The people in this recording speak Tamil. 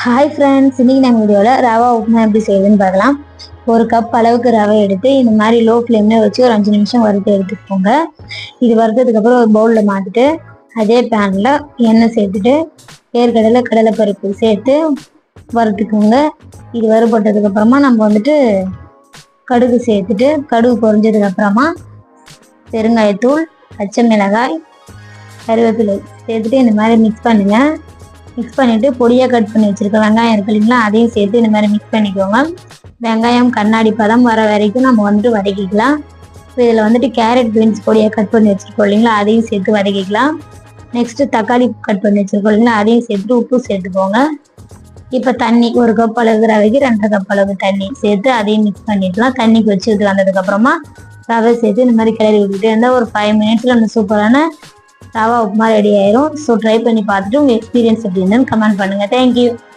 ஹாய் ஃப்ரெண்ட்ஸ் இன்னைக்கு நம்ம வீடியோவில் ரவா உப்புமா எப்படி செய்யுதுன்னு பார்க்கலாம். ஒரு கப் அளவுக்கு ரவை எடுத்து இந்த மாதிரி லோ ஃப்ளேமில் வச்சு ஒரு அஞ்சு நிமிஷம் வறுத்து எடுத்துக்கோங்க. இது வறுத்ததுக்கப்புறம் ஒரு பவுலில் மாற்றிட்டு அதே பேனில் எண்ணெய் சேர்த்துட்டு ஏற்கடலை கடலைப்பருப்பு சேர்த்து வறுத்துக்கோங்க. இது வறுபட்டதுக்கப்புறமா நம்ம வந்துட்டு கடுகு சேர்த்துட்டு கடுகு பொறிஞ்சதுக்கப்புறமா பெருங்காயத்தூள் பச்சை மிளகாய் கருவேப்பிலை சேர்த்துட்டு இந்த மாதிரி மிக்ஸ் பண்ணுங்கள் மிக்ஸ் பண்ணிவிட்டு பொடியாக கட் பண்ணி வச்சுருக்க வெங்காயம் இருக்கு இல்லைங்களா அதையும் சேர்த்து இந்த மாதிரி மிக்ஸ் பண்ணிக்கோங்க. வெங்காயம் கண்ணாடி பதம் வர வரைக்கும் நம்ம வந்துட்டு வதக்கிக்கலாம். இப்போ இதில் வந்துட்டு கேரட் பீன்ஸ் பொடியாக கட் பண்ணி வச்சுருக்கோம் இல்லைங்களா அதையும் சேர்த்து வதக்கிக்கலாம். நெக்ஸ்ட்டு தக்காளி கட் பண்ணி வச்சுருக்கோம் இல்லைங்களா அதையும் சேர்த்துட்டு உப்பு சேர்த்துக்கோங்க. இப்போ தண்ணி ஒரு கப் அளவு ரவைக்கு ரெண்டரை கப் அளவு தண்ணி சேர்த்து அதையும் மிக்ஸ் பண்ணிக்கலாம். தண்ணிக்கு வச்சு இது வந்ததுக்கப்புறமா ரவை சேர்த்து இந்த மாதிரி கிளறி விட்டுட்டே இருந்தால் ஒரு ஃபைவ் மினிட்ஸில் நம்ம சூப்பரான ரவா உப்புமா ரெடி ஆயிரும். ஸோ ட்ரை பண்ணி பார்த்துட்டு உங்கள் எக்ஸ்பீரியன்ஸ் எப்படி இருந்துன்னு கமெண்ட் பண்ணுங்கள் தேங்க்யூ